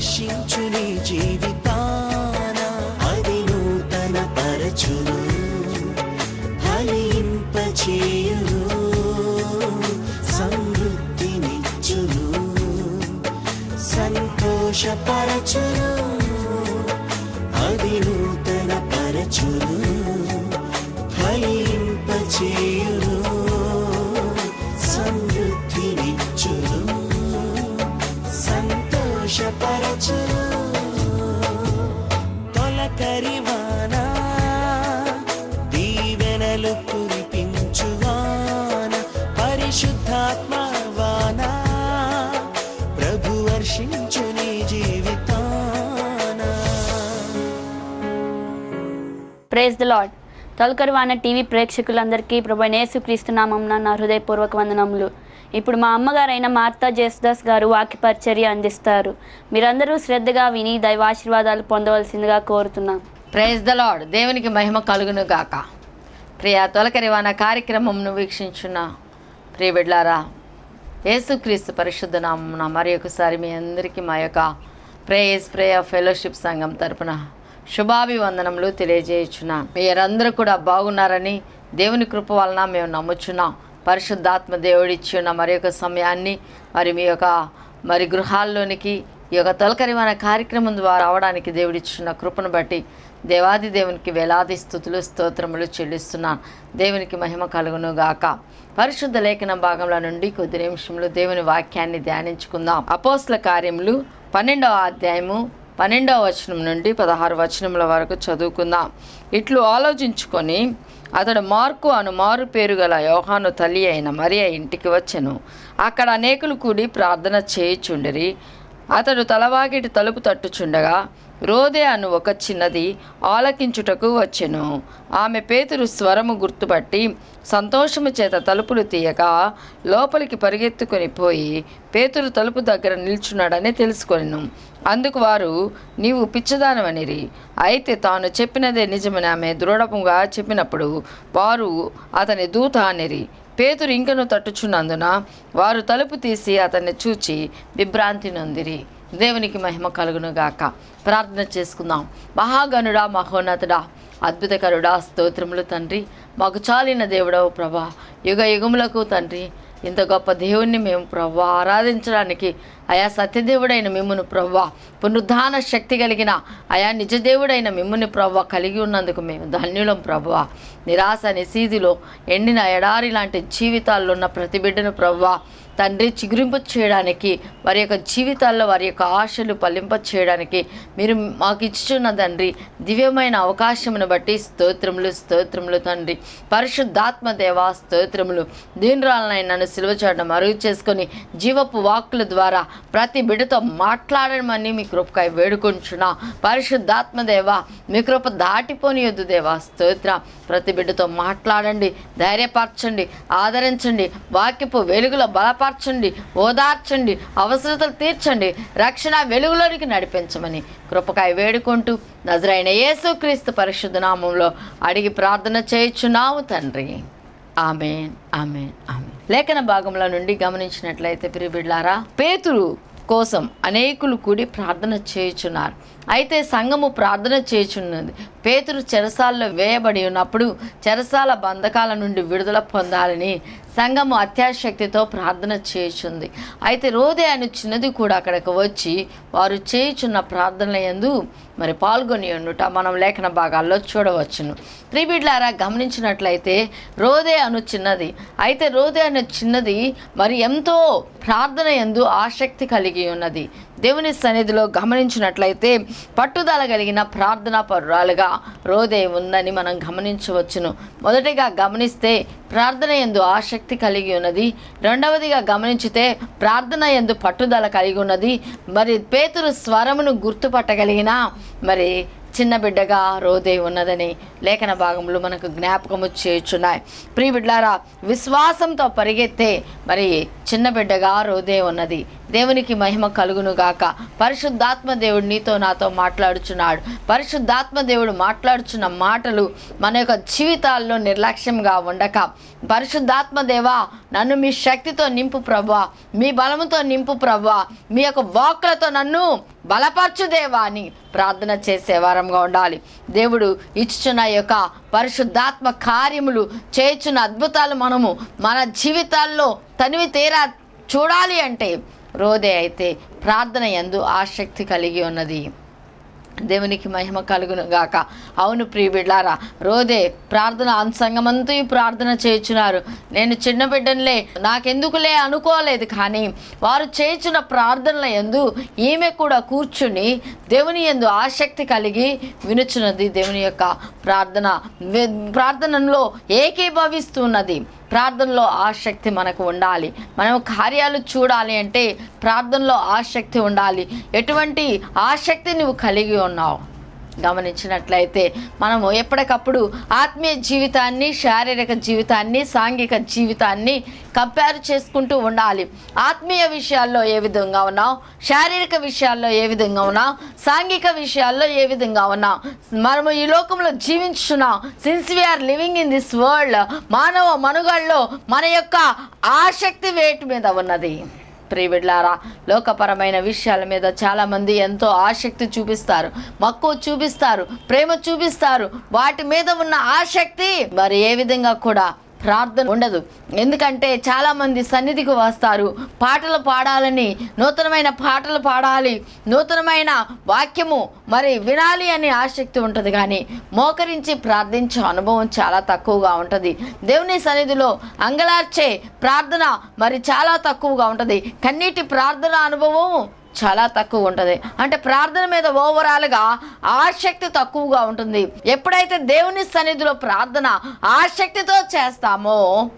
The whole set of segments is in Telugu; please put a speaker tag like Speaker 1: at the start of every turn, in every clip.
Speaker 1: ప్రభు నీ జీవితాన. అది నూతన పరచును. ఫలింపచేయును. సమృద్ధినిచ్చును. సంతోషపరచును.
Speaker 2: ప్రేజ్ ద లాడ్ తొలకరువాన టీవీ ప్రేక్షకులందరికీ ప్రభు యేసుక్రీస్తు నామం నా హృదయపూర్వక వందనములు. ఇప్పుడు మా అమ్మగారైన మార్తా జేసుదాస్ గారు వాక్య పరిచర్య అందిస్తారు. మీరందరూ శ్రద్ధగా విని దైవాశీర్వాదాలు పొందవలసిందిగా కోరుతున్నాం.
Speaker 3: ప్రైజ్ ద లాడ్ దేవునికి మహిమ కలుగును గాక. ప్రియ తొలకరివాన కార్యక్రమంను వీక్షించున్న ప్రియ బిడ్లారా యేసుక్రీస్తు పరిశుద్ధ నామమున మరి ఒకసారి మీ అందరికీ మా యొక్క ప్రేయస్ ప్రేయ ఫెలోషిప్ సంఘం తరపున శుభాభివందనములు తెలియజేయుచున్నాం. మీరందరూ కూడా బాగున్నారని దేవుని కృప వలన మేము నమ్ముచున్నాం. పరిశుద్ధాత్మ దేవుడిచ్చి ఉన్న మరి యొక్క సమయాన్ని మరి మీ యొక్క మరి గృహాల్లోనికి ఈ యొక్క తొలకరిమైన కార్యక్రమం ద్వారా అవడానికి దేవుడిచ్చిన కృపను బట్టి దేవాది దేవునికి వేలాది స్థుతులు స్తోత్రములు చెల్లిస్తున్నాను దేవునికి మహిమ కలుగును గాక పరిశుద్ధ లేఖన భాగంలో నుండి కొద్ది నిమిషంలో దేవుని వాక్యాన్ని ధ్యానించుకుందాం. అపోస్ల కార్యములు పన్నెండవ అధ్యాయము పన్నెండవ వచనం నుండి పదహారు వచనముల వరకు చదువుకుందాం. ఇట్లు ఆలోచించుకొని అతడు మార్కు అను మారు పేరు గల యోహాను తల్లి అయిన మరియ ఇంటికి వచ్చెను. అక్కడ అనేకులు కూడి ప్రార్థన చేయుచుండిరి. అతడు తలవాకిటి తలుపు తట్టుచుండగా రోదే అను ఒక చిన్నది ఆలకించుటకు వచ్చెను. ఆమె పేతురు స్వరము గుర్తుపట్టి సంతోషము చేత తలుపులు తీయక లోపలికి పరిగెత్తుకొని పోయి పేతురు తలుపు దగ్గర నిల్చున్నాడని తెలుసుకొనిను. అందుకు వారు నీవు పిచ్చదానవనిరి. అయితే తాను చెప్పినదే నిజమని ఆమె దృఢముగా చెప్పినప్పుడు వారు అతని దూత అనిరి పేతురు ఇంకను తట్టుచున్నందున వారు తలుపు తీసి అతన్ని చూచి విభ్రాంతి నొందిరి దేవునికి మహిమ కలుగును గాక ప్రార్థన చేసుకుందాం. మహాగణుడా మహోన్నతుడా అద్భుతకరుడా స్తోత్రములు తండ్రి. మాకు చాలిన దేవుడవు ప్రభా. యుగ యుగములకు తండ్రి. ఇంత గొప్ప దేవుణ్ణి మేము ప్రభా ఆరాధించడానికి అయా సత్యదేవుడైన మిమ్మును ప్రవ్వా పునరుద్ధాన శక్తి కలిగిన అయా నిజదేవుడైన మిమ్ముని ప్రవ్వ కలిగి ఉన్నందుకు మేము ధన్యులం ప్రభువా నిరాశ నిశీధిలో ఎండిన ఎడారి లాంటి జీవితాల్లో ఉన్న ప్రతి బిడ్డను ప్రవ్వా తండ్రి చిగురింప చేయడానికి వారి యొక్క జీవితాల్లో వారి యొక్క ఆశలు పలింప చేయడానికి మీరు మాకు ఇచ్చుచున్న తండ్రి దివ్యమైన అవకాశమును బట్టి స్తోత్రములు స్తోత్రములు తండ్రి. పరిశుద్ధాత్మ దేవా స్తోత్రములు. దీనిరాలనై నన్ను సిలువ చేయడం మరుగు చేసుకొని జీవపు వాక్కుల ద్వారా ప్రతి బిడ్డతో మాట్లాడమని మీ కృపకాయ వేడుకుంటున్నా పరిశుద్ధాత్మ దేవా మీ కృప దాటిపోనియొద్దు దేవా స్తోత్ర. ప్రతి బిడ్డతో మాట్లాడండి ధైర్యపరచండి ఆదరించండి. వాక్యపు వెలుగుల బల బలపరచండి ఓదార్చండి అవసరతలు తీర్చండి రక్షణ వెలుగులోనికి నడిపించమని కృపకాయ వేడుకుంటూ నజరైన యేసుక్రీస్తు పరిశుద్ధ నామంలో అడిగి ప్రార్థన చేయుచున్నాము తండ్రి. Amen amen amen. లేఖన భాగంలో నుండి గమనించినట్లయితే ప్రియబిడ్లారా పేతురు కోసం అనేకులు కూడి ప్రార్థన చేయుచున్నారు. అయితే సంఘము ప్రార్థన చేచున్నది పేతురు చెరసాల్లో వేయబడి ఉన్నప్పుడు చెరసాల బంధకాల నుండి విడుదల పొందాలని సంఘము అత్యాశక్తితో ప్రార్థన చేయుచుంది. అయితే రోదే అని చిన్నది కూడా అక్కడికి వచ్చి వారు చేయుచున్న ప్రార్థనల యందు మరి పాల్గొని ఉండుట మనం లేఖన భాగాల్లో చూడవచ్చును. త్రిబిడ్లారా గమనించినట్లయితే రోదే అను చిన్నది. అయితే రోదే అనే చిన్నది మరి ఎంతో ప్రార్థన ఎందు ఆసక్తి కలిగి ఉన్నది. దేవుని సన్నిధిలో గమనించినట్లయితే పట్టుదల కలిగిన ప్రార్థనా పరురాలుగా రోదే ఉందని మనం గమనించవచ్చును. మొదటిగా గమనిస్తే ప్రార్థన ఎందు ఆసక్తి కలిగి ఉన్నది. రెండవదిగా గమనించితే ప్రార్థన ఎందు పట్టుదల కలిగి ఉన్నది. మరి పేతురు స్వరమును గుర్తుపట్టగలిగిన మరి చిన్న బిడ్డగా రోదే ఉన్నదని లేఖన భాగంలో మనకు జ్ఞాపకము చేయుచున్నాయి. ప్రియ బిడ్డారా విశ్వాసంతో పరిగెత్తే మరి చిన్న బిడ్డగా రోదే ఉన్నది. దేవునికి మహిమ కలుగును గాక పరిశుద్ధాత్మ దేవుడు నీతో నాతో మాట్లాడుచున్నాడు. పరిశుద్ధాత్మ దేవుడు మాట్లాడుచున్న మాటలు మన యొక్క జీవితాల్లో నిర్లక్ష్యంగా ఉండక. పరిశుద్ధాత్మ దేవా నన్ను మీ శక్తితో నింపు ప్రభా మీ బలముతో నింపు ప్రభా మీ యొక్క వాక్లతో నన్ను బలపరచు దేవా అని ప్రార్థన చేసే వారంగా ఉండాలి. దేవుడు ఇచ్చుచున్న యొక్క పరిశుద్ధాత్మ కార్యములు చేయుచున్న అద్భుతాలు మనము మన జీవితాల్లో తనివి తీరా చూడాలి అంటే రోదే అయితే ప్రార్థన ఎందు ఆసక్తి కలిగి ఉన్నది. దేవునికి మహిమ కలుగును గాక. అవును ప్రియబిడ్లారా రోదే ప్రార్థన అంశంగమంతా ప్రార్థన చేయుచున్నారు. నేను చిన్న బిడ్డనులే నాకెందుకులే అనుకోలేదు కానీ వారు చేయించిన ప్రార్థనల ఎందు ఈమె కూడా కూర్చుని దేవుని ఎందు ఆసక్తి కలిగి వినుచున్నది దేవుని యొక్క ప్రార్థన. ప్రార్థనలో ఏకీభవిస్తున్నది. ప్రార్థనలో ఆసక్తి మనకు ఉండాలి. మనం కార్యాలు చూడాలి అంటే ప్రార్థనలో ఆసక్తి ఉండాలి. ఎటువంటి ఆసక్తి నువ్వు కలిగి ఉన్నావు? గమనించినట్లయితే మనము ఎప్పటికప్పుడు ఆత్మీయ జీవితాన్ని శారీరక జీవితాన్ని సాంఘిక జీవితాన్ని కంపేర్ చేసుకుంటూ ఉండాలి. ఆత్మీయ విషయాల్లో ఏ విధంగా ఉన్నావు? శారీరక విషయాల్లో ఏ విధంగా ఉన్నావు? సాంఘిక విషయాల్లో ఏ విధంగా ఉన్నావు? మనము ఈ లోకంలో జీవించున్నాం since we are living in this world మానవ మనుగడలో మన యొక్క ఆసక్తి వేటి మీద ఉన్నది. ప్రియబిడ్లారా లోకపరమైన విషయాల మీద చాలామంది ఎంతో ఆసక్తి చూపిస్తారు. మక్కువ చూపిస్తారు ప్రేమ చూపిస్తారు. వాటి మీద ఉన్న ఆసక్తి మరి ఏ విధంగా కూడా ప్రార్థన ఉండదు. ఎందుకంటే చాలామంది సన్నిధికి వస్తారు. పాటలు పాడాలని నూతనమైన పాటలు పాడాలి నూతనమైన వాక్యము మరి వినాలి అనే ఆసక్తి ఉంటుంది కానీ మోకరించి ప్రార్థించే అనుభవం చాలా తక్కువగా ఉంటుంది. దేవుని సన్నిధిలో అంగలార్చే ప్రార్థన మరి చాలా తక్కువగా ఉంటుంది. కన్నీటి ప్రార్థన అనుభవం చాలా తక్కువ ఉంటుంది. అంటే ప్రార్థన మీద ఓవరాల్గా ఆసక్తి తక్కువగా ఉంటుంది. ఎప్పుడైతే దేవుని సన్నిధిలో ప్రార్థన ఆసక్తితో చేస్తామో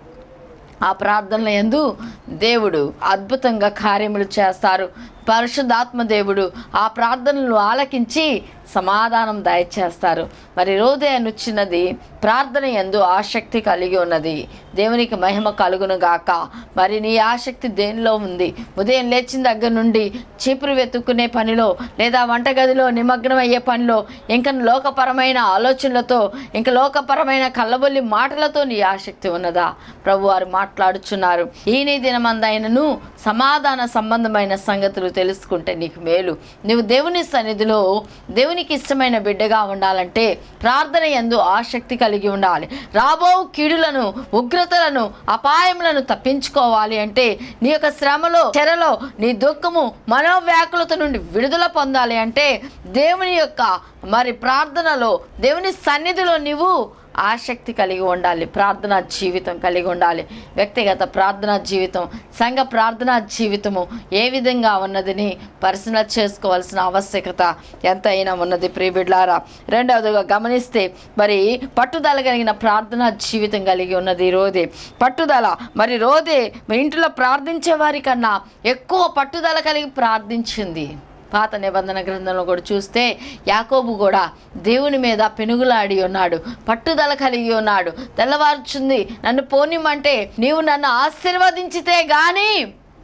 Speaker 3: ఆ ప్రార్థనల ఎందు దేవుడు అద్భుతంగా కార్యములు చేస్తారు. పరిశుద్ధాత్మ దేవుడు ఆ ప్రార్థనలు ఆలకించి సమాధానం దయచేస్తారు మరి రోదే అనుచ్చినది ప్రార్థన ఎందు ఆసక్తి కలిగి ఉన్నది. దేవునికి మహిమ కలుగును గాక. మరి నీ ఆసక్తి దేనిలో ఉంది? ఉదయం లేచిన దగ్గర నుండి చీపురు వెతుక్కునే పనిలో లేదా వంటగదిలో నిమగ్నం అయ్యే పనిలో ఇంకా లోకపరమైన ఆలోచనలతో ఇంకా లోకపరమైన కళ్ళబొల్లి మాటలతో నీ ఆసక్తి ఉన్నదా? ప్రభు వారు మాట్లాడుచున్నారు. ఈ నీ దినమందైనను సమాధాన సంబంధమైన సంగతులు తెలుసుకుంటే నీకు మేలు. నువ్వు దేవుని సన్నిధిలో దేవునికి ఇష్టమైన బిడ్డగా ఉండాలంటే ప్రార్థన ఎందు ఆసక్తి కలిగి ఉండాలి. రాబో కీడులను ఉగ్రతలను అపాయములను తప్పించుకోవాలి అంటే నీ యొక్క శ్రమలో చెరలో నీ దుఃఖము మనోవ్యాకులత నుండి విడుదల పొందాలి అంటే దేవుని యొక్క మరి ప్రార్థనలో దేవుని సన్నిధిలో నీవు ఆసక్తి కలిగి ఉండాలి ప్రార్థనా జీవితం కలిగి ఉండాలి. వ్యక్తిగత ప్రార్థనా జీవితం సంఘ ప్రార్థనా జీవితము ఏ విధంగా ఉన్నదని పరిశీలన చేసుకోవాల్సిన ఆవశ్యకత ఎంతైనా ఉన్నది ప్రియబిడ్లారా. రెండవదిగా గమనిస్తే మరి పట్టుదల కలిగిన ప్రార్థనా జీవితం కలిగి ఉన్నది రోదే పట్టుదల మరి రోదే ఇంట్లో ప్రార్థించే వారి కన్నా ఎక్కువ పట్టుదల కలిగి ప్రార్థించింది. పాత నిబంధన గ్రంథంలో కూడా చూస్తే యాకోబు కూడా దేవుని మీద పెనుగులాడి ఉన్నాడు పట్టుదల కలిగి ఉన్నాడు. తెల్లవారుచుంది నన్ను పోనిమంటే నీవు నన్ను ఆశీర్వదించితే కానీ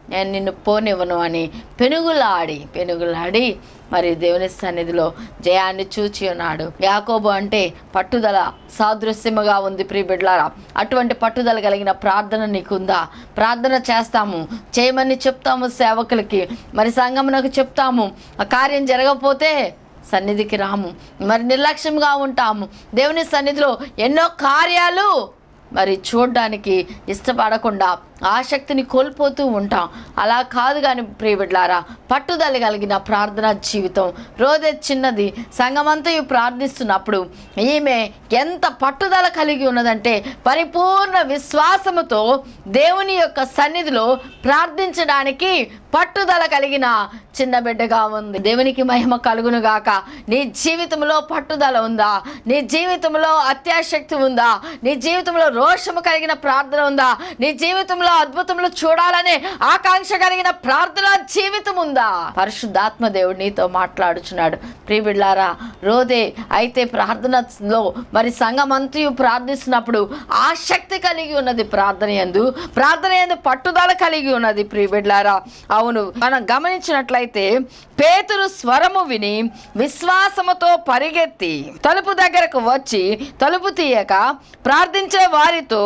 Speaker 3: నేను నిన్ను పోనివ్వను అని పెనుగులాడి పెనుగులాడి మరి దేవుని సన్నిధిలో జయాన్ని చూచి ఉన్నాడు. యాకోబు అంటే పట్టుదల సాదృశ్యముగా ఉంది ప్రియబిడ్లారా. అటువంటి పట్టుదల కలిగిన ప్రార్థన నీకుందా? ప్రార్థన చేస్తాము. చేయమని చెప్తాము సేవకులకి. మరి సంగమునకు చెప్తాము. ఆ కార్యం జరగకపోతే సన్నిధికి రాము. మరి నిర్లక్ష్యంగా ఉంటాము. దేవుని సన్నిధిలో ఎన్నో కార్యాలు మరి చూడడానికి ఇష్టపడకుండా ఆసక్తిని కోల్పోతూ ఉంటాం. అలా కాదు కానీ ప్రియబిడ్లారా పట్టుదల కలిగిన ప్రార్థనా జీవితం రోజే చిన్నది. సంఘమంతయు ప్రార్థిస్తున్నప్పుడు ఈమె ఎంత పట్టుదల కలిగి ఉన్నదంటే పరిపూర్ణ విశ్వాసముతో దేవుని యొక్క సన్నిధిలో ప్రార్థించడానికి పట్టుదల కలిగిన చిన్న బిడ్డగా ఉంది. దేవునికి మహిమ కలుగును గాక. నీ జీవితంలో పట్టుదల ఉందా? నీ జీవితంలో అత్యాశక్తి ఉందా? నీ జీవితంలో రోషము కలిగిన ప్రార్థన ఉందా? నీ జీవితంలో అద్భుతములు చూడాలనే ఆకాంక్ష కలిగిన ప్రార్థన జీవితం ఉందా పరిశుద్ధాత్మ దేవుడు నీతో మాట్లాడుచున్నాడు. ప్రియబిడ్లారా రోదే అయితే ప్రార్థనలో మరి సంఘమంతయు ప్రార్థిస్తున్నప్పుడు ఆసక్తి కలిగి ఉన్నది ప్రార్థన ఎందు ప్రార్థన ఎందు పట్టుదల కలిగి ఉన్నది ప్రియబిడ్లారా అవును మనం గమనించినట్లయితే పేతురు స్వరము విని విశ్వాసముతో పరిగెత్తి తలుపు దగ్గరకు వచ్చి తలుపు తీయక ప్రార్థించే వారితో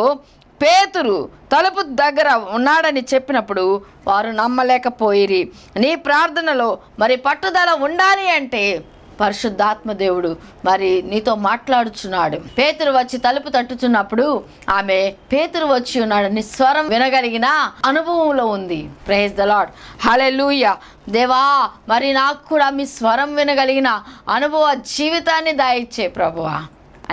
Speaker 3: పేతురు తలుపు దగ్గర ఉన్నాడని చెప్పినప్పుడు వారు నమ్మలేకపోయిరి. నీ ప్రార్థనలో మరి పట్టుదల ఉండాలి అంటే పరిశుద్ధాత్మ దేవుడు మరి నీతో మాట్లాడుచున్నాడు. పేతురు వచ్చి తలుపు తట్టుచున్నప్పుడు ఆమె పేతురు వచ్చి ఉన్నాడని స్వరం వినగలిగిన అనుభవంలో ఉంది. ప్రేజ్ ద లాడ్ హలెలూయ దేవా మరి నాకు కూడా మీ స్వరం వినగలిగిన అనుభవ జీవితాన్ని దాయిచ్చే ప్రభువా.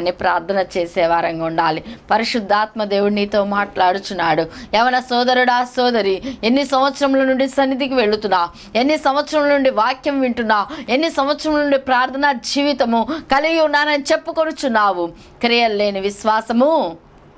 Speaker 3: అని ప్రార్థన చేసే వారంగా ఉండాలి. పరిశుద్ధాత్మ దేవుడు నీతో మాట్లాడుచున్నాడు. యవన సోదరుడా సోదరి ఎన్ని సంవత్సరముల నుండి సన్నిధికి వెళుతున్నా? ఎన్ని సంవత్సరముల నుండి వాక్యం వింటున్నా? ఎన్ని సంవత్సరముల నుండి ప్రార్థన జీవితము కలిగి ఉన్నానని చెప్పుకొనుచున్నావు? క్రియలు లేని విశ్వాసము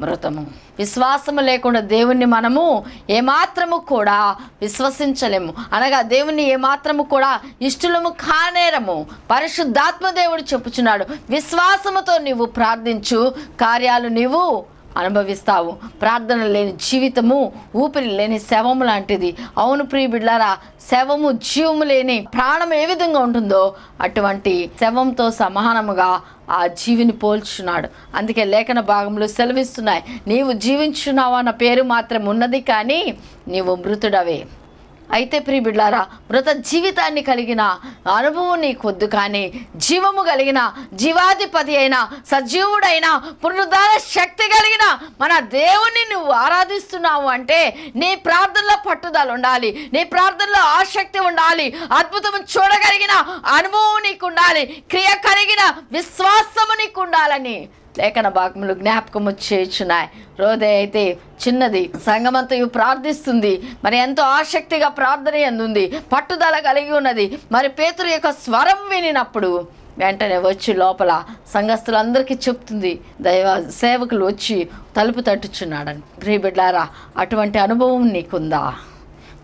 Speaker 3: మృతము. విశ్వాసము లేకుండా దేవుణ్ణి మనము ఏమాత్రము కూడా విశ్వసించలేము. అనగా దేవుణ్ణి ఏమాత్రము కూడా ఇష్టలము కానేరము. పరిశుద్ధాత్మ దేవుడు చెప్పుచున్నాడు విశ్వాసముతో నీవు ప్రార్థించు కార్యాలు నీవు అనుభవిస్తావు. ప్రార్థన లేని జీవితము ఊపిరి లేని శవము లాంటిది. అవును ప్రియ బిడ్లారా శవము జీవము లేని ప్రాణం ఏ విధంగా ఉంటుందో అటువంటి శవంతో సమానముగా ఆ జీవిని పోల్చున్నాడు అందుకే లేఖన భాగంలో సెలవిస్తున్నాయి. నీవు జీవించున్నావు అన్న పేరు మాత్రం ఉన్నది కానీ నీవు మృతుడవే. అయితే ప్రియబిడ్లారా మృత జీవితాన్ని కలిగిన అనుభవం నీకొద్దు కానీ జీవము కలిగిన జీవాధిపతి అయిన సజీవుడైన పునరుద్ధార శక్తి కలిగిన మన దేవుణ్ణి నువ్వు ఆరాధిస్తున్నావు అంటే నీ ప్రార్థనలో పట్టుదల ఉండాలి నీ ప్రార్థనలో ఆసక్తి ఉండాలి అద్భుతం చూడగలిగిన అనుభవం నీకు ఉండాలి క్రియ కలిగిన విశ్వాసము నీకు ఉండాలని లేఖన భాగములు జ్ఞాపకము చేయుచున్నాయి. రోదే అయితే చిన్నది. సంగమంతయు ప్రార్థిస్తుంది. మరి ఎంతో ఆసక్తిగా ప్రార్థన ఎందుంది? పట్టుదల కలిగి ఉన్నది. మరి పేతురు యొక్క స్వరం వినినప్పుడు వెంటనే వచ్చి లోపల సంఘస్థులందరికీ చెప్తుంది. దైవ సేవకులు వచ్చి తలుపు తట్టుచున్నాడని. ప్రియబిడ్లారా అటువంటి అనుభవం నీకుందా?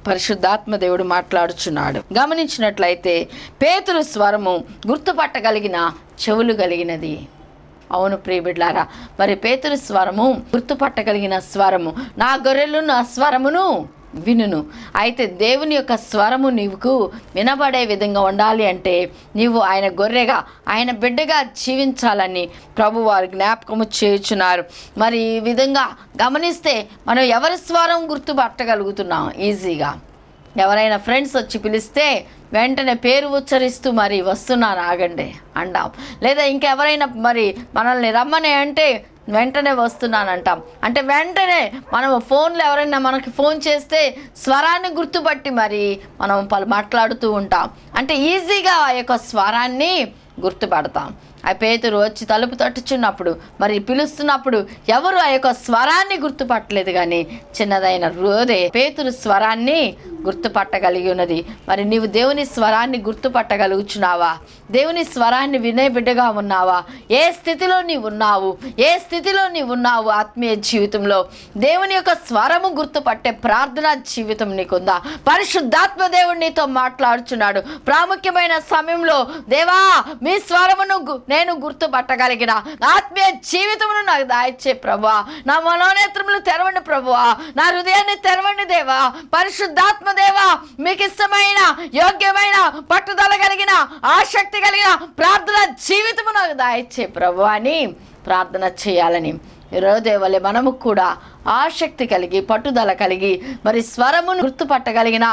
Speaker 3: పరిశుద్ధాత్మ దేవుడు మాట్లాడుచున్నాడు. గమనించినట్లయితే పేతురు స్వరము గుర్తుపట్టగలిగిన చెవులు కలిగినది. అవును ప్రియబిడ్లారా మరి పేతురు స్వరము గుర్తుపట్టగలిగిన స్వరము నా గొర్రెలు నా స్వరమును వినును. అయితే దేవుని యొక్క స్వరము నీవుకు వినబడే విధంగా ఉండాలి అంటే నీవు ఆయన గొర్రెగా ఆయన బిడ్డగా జీవించాలని ప్రభు వారు జ్ఞాపకము చేయుచున్నారు. మరి ఈ విధంగా గమనిస్తే మనం ఎవరి స్వరం గుర్తుపట్టగలుగుతున్నాం? ఈజీగా. ఎవరైనా ఫ్రెండ్స్ వచ్చి పిలిస్తే వెంటనే పేరు ఉచ్చరిస్తూ మరి వస్తున్నాను ఆగండి అంటాం. లేదా ఇంకెవరైనా మరి మనల్ని రమ్మని అంటే వెంటనే వస్తున్నాను అంటాం అంటే వెంటనే మనం ఫోన్లో ఎవరైనా మనకి ఫోన్ చేస్తే స్వరాన్ని గుర్తుపట్టి మరి మనం పలు మాట్లాడుతూ ఉంటాం. అంటే ఈజీగా ఆ యొక్క స్వరాన్ని గుర్తుపడతాం. ఆ పేతురు వచ్చి తలుపు తట్టుచున్నప్పుడు మరి పిలుస్తున్నప్పుడు ఎవరు ఆ యొక్క స్వరాన్ని గుర్తుపట్టలేదు కానీ చిన్నదైన రోదే పేతురు స్వరాన్ని గుర్తుపట్టగలిగి ఉన్నది. మరి నీవు దేవుని స్వరాన్ని గుర్తుపట్టగలుగుచున్నావా? దేవుని స్వరాన్ని వినే బిడ్డగా ఉన్నావా? ఏ స్థితిలో నీవు ఉన్నావు? ఏ స్థితిలో నీవు ఉన్నావు ఆత్మీయ జీవితంలో? దేవుని యొక్క స్వరము గుర్తుపట్టే ప్రార్థనా జీవితం నీకుందా? పరిశుద్ధాత్మ దేవుడు నీతో మాట్లాడుచున్నాడు. ప్రాముఖ్యమైన సమయంలో దేవా మీ స్వరమును నేను గుర్తుపట్టగలిగిన ఆత్మీయ జీవితమును నాకు దాయిచ్చే ప్రభా నా మనోనేత్రములు తెరవండి ప్రభువా. నా హృదయాన్ని తెరవండి దేవా. పరిశుద్ధాత్మ దేవా మీకు ఇష్టమైన యోగ్యమైన పట్టుదల కలిగిన ఆసక్తి కలిగిన ప్రార్థన జీవితము నాకు దాయిచ్చే ప్రభు అని ప్రార్థన చేయాలని ఈరోజు వలె మనము కూడా ఆసక్తి కలిగి పట్టుదల కలిగి మరి స్వరమును గుర్తుపట్టగలిగిన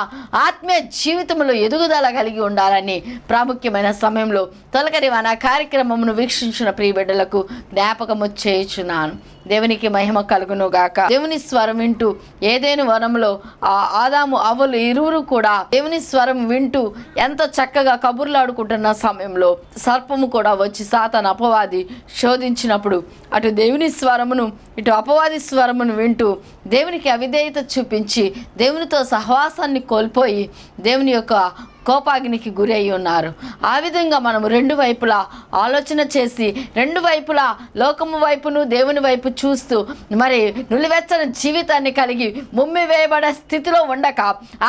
Speaker 3: ఆత్మీయ జీవితంలో ఎదుగుదల కలిగి ఉండాలని ప్రాముఖ్యమైన సమయంలో తొలకరి వన కార్యక్రమమును వీక్షించిన ప్రియబిడ్డలకు జ్ఞాపకము చేయుచున్నాను. దేవునికి మహిమ కలుగును గాక దేవుని స్వరం వింటూ ఏదేని వనంలో ఆ ఆదాము అవ్వలు ఇరువురు కూడా దేవుని స్వరం వింటూ ఎంత చక్కగా కబుర్లాడుకుంటున్న సమయంలో సర్పము కూడా వచ్చి సాతన అపవాది శోధించినప్పుడు అటు దేవుని స్వరమును ఇటు అపవాది స్వరమును వింటూ దేవునికి అవిధేయత చూపించి దేవునితో సహవాసాన్ని కోల్పోయి దేవుని యొక్క కోపాగ్నికి గురి అయి ఉన్నారు. ఆ విధంగా మనము రెండు వైపులా ఆలోచన చేసి రెండు వైపులా లోకము వైపును దేవుని వైపు చూస్తూ మరి నులివెచ్చని జీవితాన్ని కలిగి ముమ్మి వేయబడే స్థితిలో ఉండక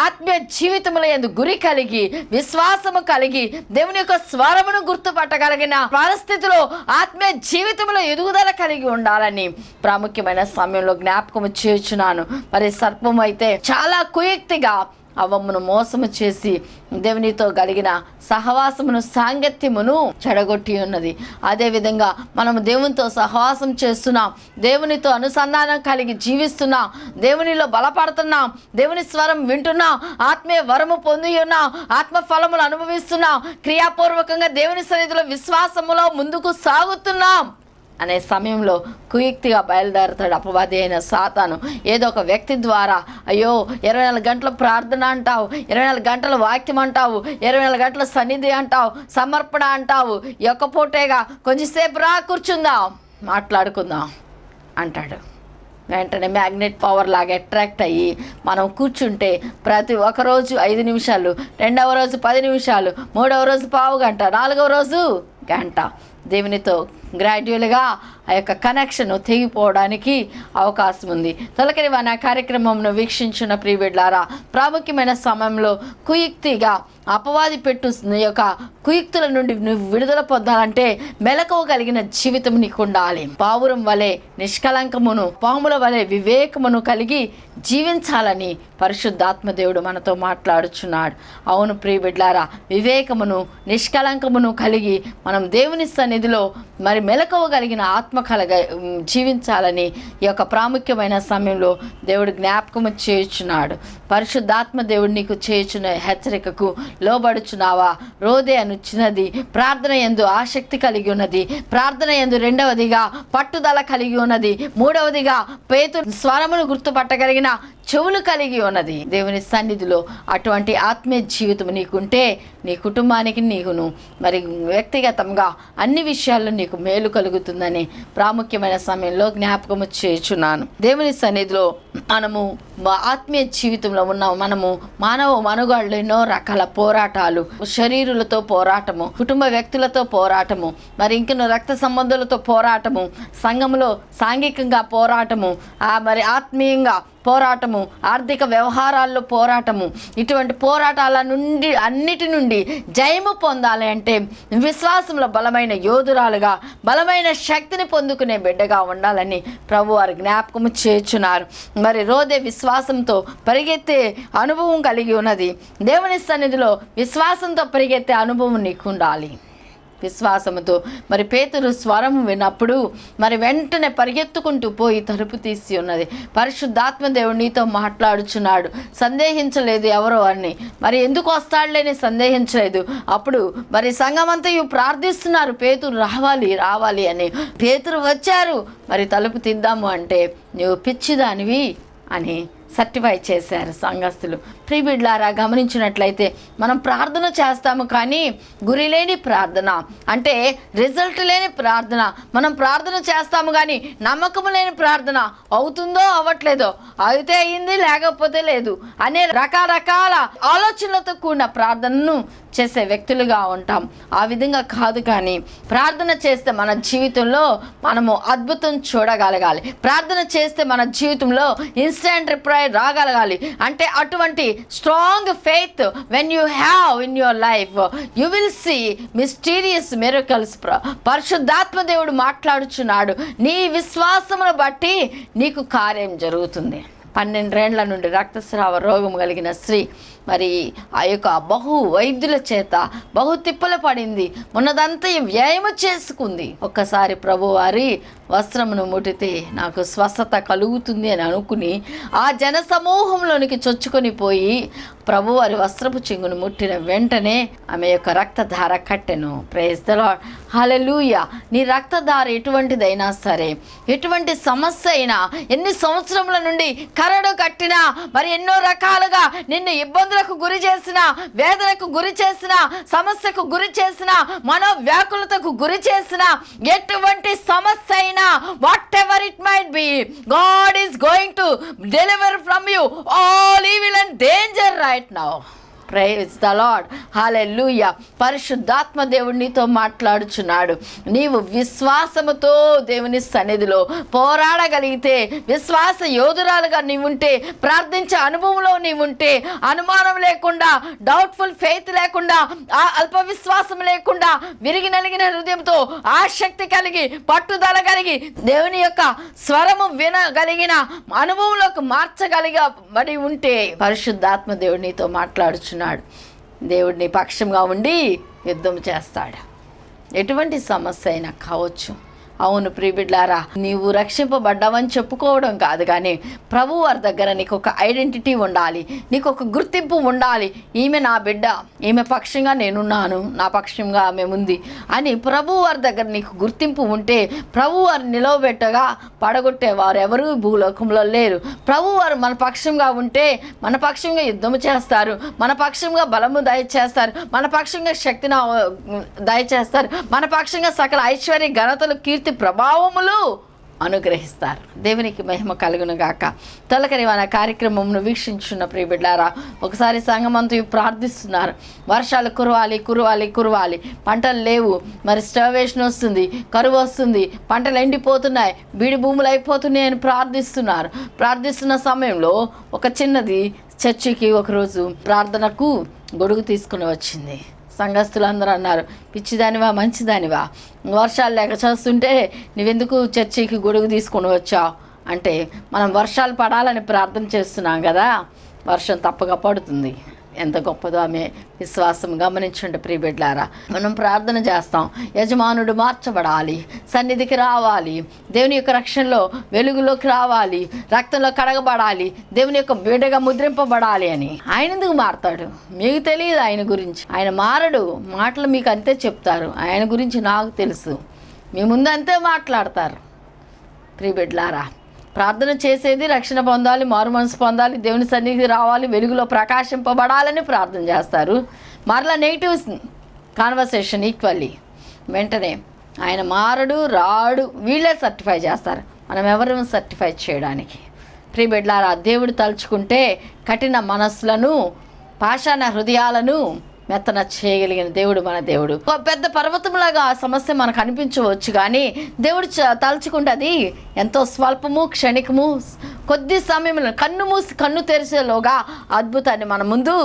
Speaker 3: ఆత్మీయ జీవితముల ఎందు గురి కలిగి విశ్వాసము కలిగి దేవుని యొక్క స్వరమును గుర్తుపట్టగలిగిన పరిస్థితిలో ఆత్మీయ జీవితంలో ఎదుగుదల కలిగి ఉండాలని ప్రాముఖ్యమైన సమయంలో జ్ఞాపకం చేస్తున్నాను మరి సర్పం అయితే చాలా కుయుక్తిగా అవమ్మను మోసము చేసి దేవునితో కలిగిన సహవాసమును సాంగత్యమును చెడగొట్టి ఉన్నది. అదేవిధంగా మనము దేవునితో సహవాసం చేస్తున్నాం దేవునితో అనుసంధానం కలిగి జీవిస్తున్నాం దేవునిలో బలపడుతున్నాం దేవుని స్వరం వింటున్నాం ఆత్మీయ వరము పొంది ఉన్నాం ఆత్మ ఫలములు అనుభవిస్తున్నాం క్రియాపూర్వకంగా దేవుని సన్నిధిలో విశ్వాసములో ముందుకు సాగుతున్నాం. అనే సమయంలో కుయుక్తిగా బయలుదేరుతాడు అపవాది అయిన సాతాను. ఏదో ఒక వ్యక్తి ద్వారా అయ్యో ఇరవై నాలుగు గంటల ప్రార్థన అంటావు ఇరవై నాలుగు గంటల వాక్యం అంటావు ఇరవై నాలుగు గంటల సన్నిధి అంటావు సమర్పణ అంటావు యొక్క పూటేగా కొంచెంసేపు రా కూర్చుందాం మాట్లాడుకుందాం అంటాడు. వెంటనే మ్యాగ్నెట్ పవర్ లాగా అట్రాక్ట్ అయ్యి మనం కూర్చుంటే ప్రతి ఒక్క రోజు ఐదు నిమిషాలు రెండవ రోజు పది నిమిషాలు మూడవ రోజు పావు గంట నాలుగవ రోజు గంట దేవునితో గ్రాడ్యువల్గా ఆ యొక్క కనెక్షన్ తెగిపోవడానికి అవకాశం ఉంది. తొలకరి వాన కార్యక్రమంను వీక్షించిన ప్రియబిడ్లారా ప్రాముఖ్యమైన సమయంలో కుయుక్తిగా అపవాది పెట్టు ఈ యొక్క కుయుక్తుల నుండి నువ్వు విడుదల పొందాలంటే మెలకువ కలిగిన జీవితం నీకు ఉండాలి పావురం వలె నిష్కలంకమును పాముల వలె వివేకమును కలిగి జీవించాలని పరిశుద్ధాత్మ దేవుడు మనతో మాట్లాడుచున్నాడు. అవును ప్రియబిడ్లారా వివేకమును నిష్కలంకమును కలిగి మనం దేవుని సన్నిధిలో మరి మెలకువ కలిగిన ఆత్మ కలగ జీవించాలని ఈ యొక్క ప్రాముఖ్యమైన సమయంలో దేవుడు జ్ఞాపకము చేయుచున్నాడు. పరిశుద్ధాత్మ దేవుడు నీకు చేయుచున్న హెచ్చరికకు లోబడుచున్నావా? రోదే అనుచ్చినది ప్రార్థన ఎందు ఆసక్తి కలిగి ఉన్నది ప్రార్థన ఎందు రెండవదిగా పట్టుదల కలిగి ఉన్నది మూడవదిగా పేతు స్వరమును గుర్తుపట్టగలిగిన చెవులు కలిగి ఉన్నది. దేవుని సన్నిధిలో అటువంటి ఆత్మీయ జీవితం నీకుంటే నీ కుటుంబానికి నీకును మరి వ్యక్తిగతంగా అన్ని విషయాల్లో నీకు మేలు కలుగుతుందని ప్రాముఖ్యమైన సమయంలో జ్ఞాపకము చేయుచున్నాను. దేవుని సన్నిధిలో మనము మా ఆత్మీయ జీవితంలో ఉన్న మనము మానవ మనుగడలో ఎన్నో రకాల పోరాటాలు శరీరులతో పోరాటము కుటుంబ వ్యక్తులతో పోరాటము మరి ఇంకను రక్త సంబంధులతో పోరాటము సంఘంలో సాంఘికంగా పోరాటము ఆ మరి ఆత్మీయంగా పోరాటము ఆర్థిక వ్యవహారాల్లో పోరాటము. ఇటువంటి పోరాటాల నుండి అన్నిటి నుండి జయము పొందాలి అంటే విశ్వాసంలో బలమైన యోధురాలుగా బలమైన శక్తిని పొందుకునే బిడ్డగా ఉండాలని ప్రభు వారు జ్ఞాపకము చేర్చున్నారు. మరి రోదే విశ్వాసంతో పరిగెత్తే అనుభవం కలిగి ఉన్నది. దేవుని సన్నిధిలో విశ్వాసంతో పరిగెత్తే అనుభవం నీకు ఉండాలి విశ్వాసముతో. మరి పేతురు స్వరం విన్నప్పుడు మరి వెంటనే పరిగెత్తుకుంటూ పోయి తలుపు తీసి ఉన్నది. పరిశుద్ధాత్మ దేవుడు నీతో మాట్లాడుచున్నాడు. సందేహించలేదు ఎవరో అని. మరి ఎందుకు వస్తాడులేని సందేహించలేదు. అప్పుడు మరి సంఘమంతయు ప్రార్థిస్తున్నారు పేతురు రావాలి రావాలి అని. పేతురు వచ్చారు. మరి తలుపు తీద్దాము అంటే నువ్వు పిచ్చిదానివి అని సర్టిఫై చేశారు సంఘస్థులు. ప్రిబిడ్లారా గమనించినట్లయితే మనం ప్రార్థన చేస్తాము కానీ గురి లేని ప్రార్థన. అంటే రిజల్ట్ లేని ప్రార్థన. మనం ప్రార్థన చేస్తాము కానీ నమ్మకం లేని ప్రార్థన అవుతుందో అవ్వట్లేదో అయితే అయింది లేకపోతే లేదు అనే రకరకాల ఆలోచనలతో కూడిన ప్రార్థనను చేసే వ్యక్తులుగా ఉంటాం. ఆ విధంగా కాదు కానీ ప్రార్థన చేస్తే మన జీవితంలో మనము అద్భుతం చూడగలగాలి. ప్రార్థన చేస్తే మన జీవితంలో ఇన్స్టెంట్ రిప్లై రాగలగాలి. అంటే అటువంటి strong faith when you have in your life you will see mysterious miracles పరిశుద్ధాత్మ దేవుడు మాట్లాడుచున్నాడు. నీ విశ్వాసమును బట్టి నీకు కార్యం జరుగుతుంది. పన్నెండేండ్ల నుండి రక్తస్రావ రోగం కలిగిన స్త్రీ మరి ఆ యొక్క బహు వైద్యుల చేత బహు తిప్పల పడింది. ఉన్నదంతా వ్యయము చేసుకుంది. ఒక్కసారి ప్రభువారి వస్త్రమును ముట్టితే నాకు స్వస్థత కలుగుతుంది అని అనుకుని ఆ జన సమూహంలోనికి చొచ్చుకొని పోయి ప్రభువారి వస్త్రపు చెంగును ముట్టిన వెంటనే ఆమె యొక్క రక్తధార కట్టెను. ప్రేజ్ హలలుయ నీ రక్తధార ఎటువంటిదైనా సరే ఎటువంటి సమస్య అయినా ఎన్ని సంవత్సరముల నుండి కరడు కట్టినా మరి ఎన్నో రకాలుగా నిన్ను ఇబ్బందులు ఇబ్బందులకు గురి చేసిన వేదనకు గురి చేసిన సమస్యకు గురి చేసిన మనోవ్యాకులతకు గురి చేసిన ఎటువంటి సమస్య అయినా whatever it might be God is going to deliver from you all evil and danger right now praise the Lord hallelujah పరిశుద్ధాత్మ దేవుడు నీతో మాట్లాడుచున్నాడు. నీవు విశ్వాసముతో దేవుని సన్నిధిలో పోరాడగలిగితే విశ్వాస యోధురాలుగా నీవుంటే ప్రార్థించే అనుభవంలో నీవుంటే అనుమానం లేకుండా డౌట్ఫుల్ ఫెయిత్ లేకుండా ఆ అల్ప విశ్వాసం లేకుండా విరిగి నలిగిన హృదయంతో ఆసక్తి కలిగి పట్టుదల కలిగి దేవుని యొక్క స్వరము వినగలిగిన అనుభవంలోకి మార్చగలిగబడి ఉంటే పరిశుద్ధాత్మ దేవుడు నీతో మాట్లాడుచున్నాడు దేవుడు పక్షంగా ఉండి యుద్ధం చేస్తాడు. ఎటువంటి సమస్య అయినా కావచ్చు. అవును ప్రియబిడ్లారా నీవు రక్షింపబడ్డావని చెప్పుకోవడం కాదు కానీ ప్రభు వారి దగ్గర నీకు ఒక ఐడెంటిటీ ఉండాలి నీకు ఒక గుర్తింపు ఉండాలి. ఈమె నా బిడ్డ ఈమె పక్షంగా నేనున్నాను నా పక్షంగా ఆమె ఉంది అని ప్రభు వారి దగ్గర నీకు గుర్తింపు ఉంటే ప్రభు వారు నిలవబెట్టగా పడగొట్టేవారు ఎవరు భూలోకంలో లేరు. ప్రభు వారు మన పక్షంగా ఉంటే మన పక్షంగా యుద్ధము చేస్తారు మన పక్షంగా బలము దయచేస్తారు మన పక్షంగా శక్తిని దయచేస్తారు మన పక్షంగా సకల ఐశ్వర్య ఘనతలు కీర్తి ప్రభావములు అనుగ్రహిస్తారు. దేవునికి మహిమ కలుగును గాక. తొలకరి మన కార్యక్రమంను వీక్షించున్న ప్రియబిడ్డారా ఒకసారి సంగమంతు ప్రార్థిస్తున్నారు. వర్షాలు కురవాలి కురవాలి కురవాలి. పంటలు లేవు. మరి స్టవేషన్ వస్తుంది కరువు వస్తుంది. పంటలు ఎండిపోతున్నాయి. బీడి భూములు అయిపోతున్నాయి అని ప్రార్థిస్తున్నారు. ప్రార్థిస్తున్న సమయంలో ఒక చిన్నది చర్చికి ఒకరోజు ప్రార్థనకు గొడుగు తీసుకుని వచ్చింది. సంఘస్థులందరూ అన్నారు పిచ్చిదానివా మంచిదానివా? వర్షాలు లేక చేస్తుంటే నువ్వెందుకు చర్చికి గొడుగు తీసుకుని వచ్చావు అంటే మనం వర్షాలు పడాలని ప్రార్థన చేస్తున్నాం కదా వర్షం తప్పగా పడుతుంది. ఎంత గొప్పదో ఆమె విశ్వాసం గమనించండి ప్రియబిడ్లారా మనం ప్రార్థన చేస్తాం యజమానుడు మార్చబడాలి సన్నిధికి రావాలి దేవుని యొక్క రక్షణలో వెలుగులోకి రావాలి రక్తంలో కడగబడాలి దేవుని యొక్క బిడ్డగా ముద్రింపబడాలి అని. ఆయన ఎందుకు మారతాడు? మీకు తెలియదు ఆయన గురించి. ఆయన మారడు మాటలు మీకు అంతే చెప్తారు. ఆయన గురించి నాకు తెలుసు. మీ ముందు అంతే మాట్లాడతారు. ప్రియబిడ్లారా ప్రార్థన చేసేది రక్షణ పొందాలి మారు మనసు పొందాలి దేవుని సన్నిధి రావాలి వెలుగులో ప్రకాశింపబడాలని ప్రార్థన చేస్తారు. మరలా నెగిటివ్ కాన్వర్సేషన్ ఈక్వల్లీ. వెంటనే ఆయన మారడు రాడు వీళ్ళే సర్టిఫై చేస్తారు. మనం ఎవరు సర్టిఫై చేయడానికి? ప్రియబిడ్లారా దేవుడు తలుచుకుంటే కఠిన మనస్సులను పాషాణ హృదయాలను మెత్తన చేయగలిగిన దేవుడు మన దేవుడు. ఒక పెద్ద పర్వతంలాగా ఆ సమస్య మనకు అనిపించవచ్చు కానీ దేవుడు చ- తలుచుకుంటే అది ఎంతో స్వల్పము క్షణికము కొద్ది సమయంలో కన్ను మూసి కన్ను తెరిచేలోగా అద్భుతాన్ని మన ముందు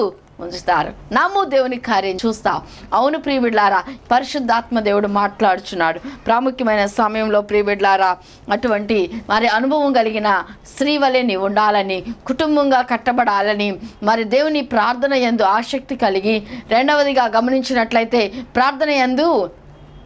Speaker 3: ఉంచుతారు నమ్ము దేవుని కార్యం చూస్తాం. అవును ప్రియబిడ్లారా పరిశుద్ధాత్మ దేవుడు మాట్లాడుచున్నాడు. ప్రాముఖ్యమైన సమయంలో ప్రియబిడ్లారా అటువంటి మరి అనుభవం కలిగిన స్త్రీ వలె నీవు ఉండాలని కుటుంబంగా కట్టబడాలని మరి దేవుని ప్రార్థన యందు ఆసక్తి కలిగి రెండవదిగా గమనించినట్లయితే ప్రార్థన యందు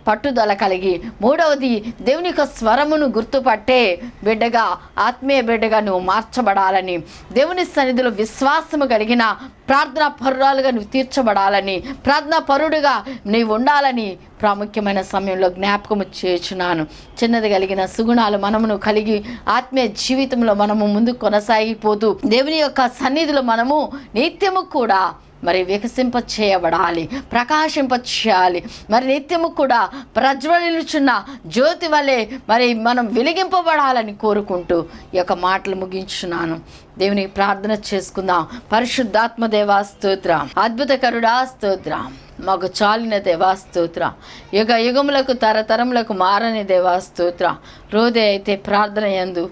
Speaker 3: పట్టుదల కలిగి. మూడవది దేవుని యొక్క స్వరమును గుర్తుపట్టే బిడ్డగా ఆత్మీయ బిడ్డగా నువ్వు మార్చబడాలని. దేవుని సన్నిధిలో విశ్వాసము కలిగిన ప్రార్థనా పరురాలుగా నువ్వు తీర్చబడాలని. ప్రార్థనా పరుడుగా నీవు ఉండాలని ప్రాముఖ్యమైన సమయంలో జ్ఞాపకం చేస్తున్నాను చిన్నది కలిగిన సుగుణాలు మనమును కలిగి ఆత్మీయ జీవితంలో మనము ముందు కొనసాగిపోతూ దేవుని యొక్క సన్నిధిలో మనము నిత్యము కూడా మరి వికసింప చేయబడాలి ప్రకాశింప చేయాలి మరి నిత్యము కూడా ప్రజ్వలించున్న జ్యోతి వలె మరి మనం వెలిగింపబడాలని కోరుకుంటూ ఈ యొక్క మాటలు ముగించున్నాను దేవునికి ప్రార్థన చేసుకుందాం. పరిశుద్ధాత్మ దేవా స్తోత్ర. అద్భుతకరుడా స్తోత్ర. మాకు చాలిన దేవా స్తోత్ర. యుగ యుగములకు తరతరములకు మారని దేవా స్తోత్ర. రోదే అయితే ప్రార్థన ఎందు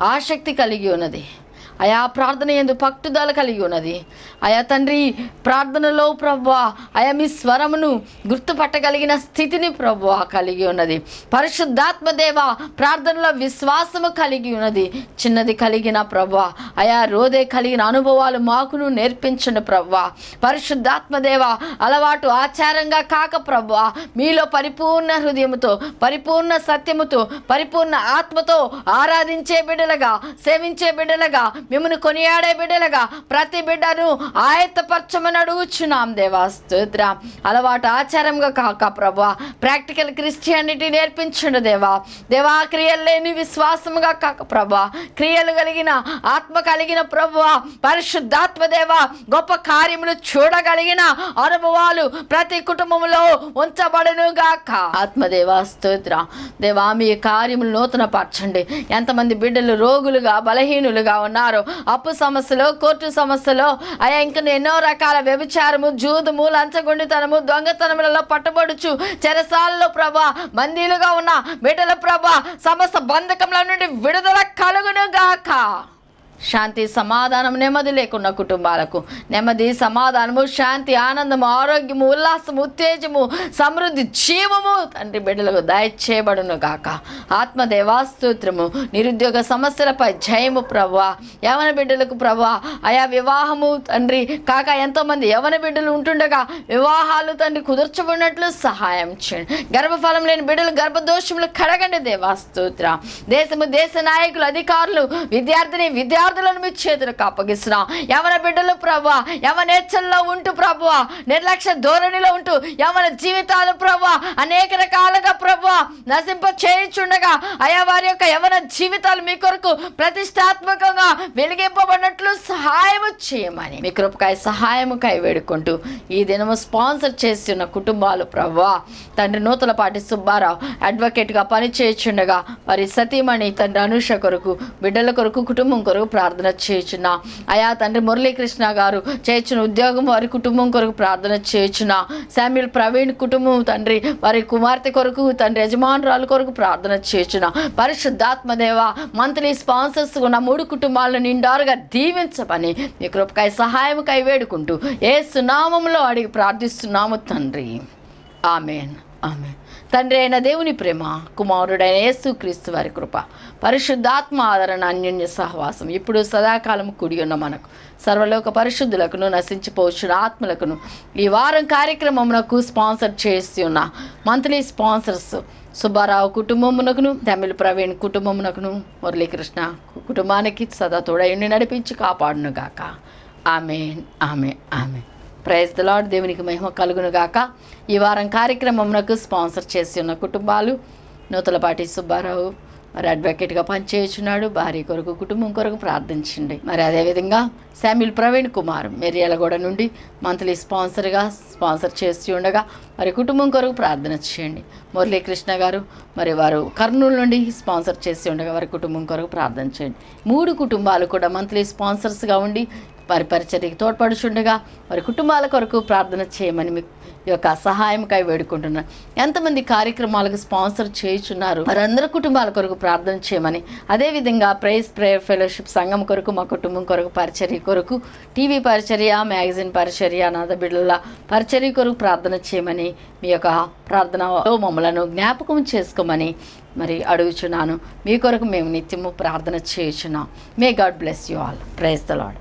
Speaker 3: ఆసక్తి కలిగి ఉన్నది. అయా ప్రార్థన ఎందు పట్టుదల కలిగి ఉన్నది. అయా తండ్రి ప్రార్థనలో ప్రభువా అయా మీ స్వరమును గుర్తుపట్టగలిగిన స్థితిని ప్రభువా కలిగి ఉన్నది. పరిశుద్ధాత్మ దేవ ప్రార్థనలో విశ్వాసము కలిగి ఉన్నది. చిన్నది కలిగిన ప్రభా అయా రోదే కలిగిన అనుభవాలు మాకును నేర్పించండి ప్రభా. పరిశుద్ధాత్మ దేవ అలవాటు ఆచారంగా కాక ప్రభువా మీలో పరిపూర్ణ హృదయముతో పరిపూర్ణ సత్యముతో పరిపూర్ణ ఆత్మతో ఆరాధించే బిడ్డలుగా సేవించే బిడ్డలుగా మిమ్మల్ని కొనియాడే బిడ్డలుగా ప్రతి బిడ్డను ఆయత్తపరచమని అడుగుచున్నాం దేవా స్తోత్ర. అలవాటు ఆచారంగా కాక ప్రభా ప్రాక్టికల్ క్రిస్టియానిటీ నేర్పించండి దేవా. దేవా క్రియలు లేని విశ్వాసముగా కాక ప్రభా క్రియలు కలిగిన ఆత్మ కలిగిన ప్రభువా పరిశుద్ధాత్మ దేవా గొప్ప కార్యములు చూడగలిగిన అనుభవాలు ప్రతి కుటుంబంలో ఉంచబడనుగా ఆత్మదేవా స్తోత్ర. దేవా మీ కార్యములు నూతన పరచండి ఎంతమంది బిడ్డలు రోగులుగా బలహీనులుగా ఉన్నారు ఉన్నారు అప్పు సమస్యలు కోర్టు సమస్యలు అయ్యా ఇంకా ఎన్నో రకాల వ్యభిచారము జూదుము లంచగొండితనము దొంగతనములలో పట్టబడుచు చెరసాలలో ప్రభా మందీలుగా ఉన్న బిడ్డల ప్రభా సమస్త బంధకముల నుండి విడుదల కలుగును గాక శాంతి సమాధానం నెమ్మది లేకున్న కుటుంబాలకు. నెమ్మది సమాధానము శాంతి ఆనందము ఆరోగ్యము ఉల్లాసము ఉత్తేజము సమృద్ధి జీవము. తండ్రి బిడ్డలకు దయచేయబడును గాక. ఆత్మదేవాస్తోత్రము నిరుద్యోగ సమస్యలపై జయము ప్రభా యవన బిడ్డలకు ప్రభా ఆయా వివాహము తండ్రి కాక ఎంతోమంది యవన బిడ్డలు ఉంటుండగా వివాహాలు తండ్రి కుదుర్చబడినట్లు సహాయం చేయండి. గర్భఫలం లేని బిడ్డలు గర్భదోషములు కడగండి దేవాస్తోత్ర దేశము దేశ నాయకులు అధికారులు విద్యార్థిని విద్యార్థులను మీ చేతులకు అప్పగిస్తున్నా యవన బిడ్డలు ప్రభా యవనేచ్చల్లో ఉంటూ ప్రభా నిర్లక్ష్య ధోరణిలో ఉంటూ యవన జీవితాలు ప్రభా అనేక రకాలుగా ప్రభా నశింప చేయించుండగా అయా వారి యొక్క యవన జీవితాలు మీ కొరకు ప్రతిష్టాత్మకంగా వెలిగింపబడినట్లు సహాయము చేయమని మీ కృపకాయ సహాయముకై వేడుకుంటూ ఈ దినము స్పాన్సర్ చేస్తున్న కుటుంబాలు ప్రభా తండ్రి నూతలపాటి సుబ్బారావు అడ్వకేట్గా పనిచేయుచుండగా వారి సతీమణి తండ్రి అనుష కొరకు బిడ్డల కొరకు కుటుంబం కొరకు ప్రార్థన చేయుచున్న. అయా తండ్రి మురళీకృష్ణ గారు చేర్చిన ఉద్యోగం వారి కుటుంబం కొరకు ప్రార్థన చేయుచున్న. శామ్యుల్ ప్రవీణ్ కుటుంబం తండ్రి వారి కుమార్తె కొరకు తండ్రి యజమానురాలు కొరకు ప్రార్థన చేయుచున్న. పరిశుద్ధాత్మ దేవ మంత్లీ స్పాన్సర్స్ ఉన్న మూడు కుటుంబాలను నిండారుగా దీవించమని మీ కృపకాయ సహాయముకై వేడుకుంటూ ఏ సునామంలో అడిగి ప్రార్థిస్తున్నాము తండ్రి. ఆమెన్. ఆమెన్. తండ్రి అయిన దేవుని ప్రేమ కుమారుడైన యేసుక్రీస్తు వారి కృప. పరిశుద్ధాత్మ ఆదరణ అన్యోన్య సహవాసం. ఇప్పుడు సదాకాలం కుడి ఉన్న మనకు. సర్వలోక పరిశుద్ధులకును నశించిపోవచ్చిన ఆత్మలకును ఈ వారం కార్యక్రమమునకు స్పాన్సర్ చేసి ఉన్న. Monthly sponsors. సుబ్బారావు కుటుంబమునకును తమిళ ప్రవీణ్ కుటుంబమునకును మురళీకృష్ణ కుటుంబానికి సదా తోడయుండి నడిపించి కాపాడును గాక ఆమెన్ ఆమె ఆమె ప్రైజ్ ద దేవునికి మహిమ కలుగును గాక ఈ వారం కార్యక్రమమునకు స్పాన్సర్ చేసి ఉన్న కుటుంబాలు నూతలపాటి సుబ్బారావు మరి అడ్వకేట్గా పనిచేయుచున్నాడు. భార్య కొరకు కుటుంబం కొరకు ప్రార్థించండి. మరి అదేవిధంగా శామ్యుల్ ప్రవీణ్ కుమార్ మెరియాలగూడ నుండి మంత్లీ స్పాన్సర్గా స్పాన్సర్ చేసి ఉండగా మరి కుటుంబం కొరకు ప్రార్థన చేయండి. మురళీకృష్ణ గారు మరి వారు కర్నూలు నుండి స్పాన్సర్ చేసి ఉండగా వారి కుటుంబం కొరకు ప్రార్థన చేయండి. మూడు కుటుంబాలు కూడా మంత్లీ స్పాన్సర్స్గా ఉండి వారి పరిచర్యకి తోడ్పడుచుండగా వారి కుటుంబాల కొరకు ప్రార్థన చేయమని మీకు యొక్క సహాయంకై వేడుకుంటున్నాను ఎంతమంది కార్యక్రమాలకు స్పాన్సర్ చేయుచున్నారు? వారందరి కుటుంబాల కొరకు ప్రార్థన చేయమని. అదేవిధంగా ప్రైజ్ ప్రేయర్ ఫెలోషిప్ సంఘం కొరకు మా కుటుంబం కొరకు పరిచర్య కొరకు టీవీ పరిచర్య మ్యాగజైన్ పరిచర్య నాద బిడ్డల పరిచర్య కొరకు ప్రార్థన చేయమని మీ యొక్క ప్రార్థనలో మమ్మలను జ్ఞాపకం చేసుకోమని మరి అడుగుచున్నాను. మీ కొరకు మేము నిత్యము ప్రార్థన చేయుచున్నాం. May God bless you all praise the Lord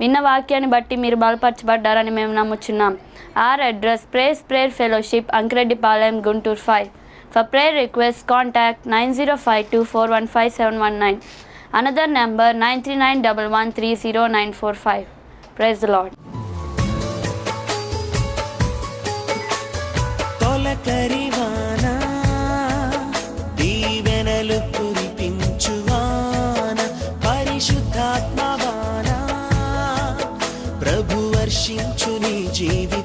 Speaker 2: విన్న వాక్యాన్ని బట్టి మీరు బలపరచబడ్డారని మేము నమ్ముచున్నాం. Our address praise prayer fellowship Ankireddipalem Guntur five for prayer request contact nine zero five two four one five seven one nine another number nine three nine double one three zero nine four five praise Lord
Speaker 1: Tolakari te.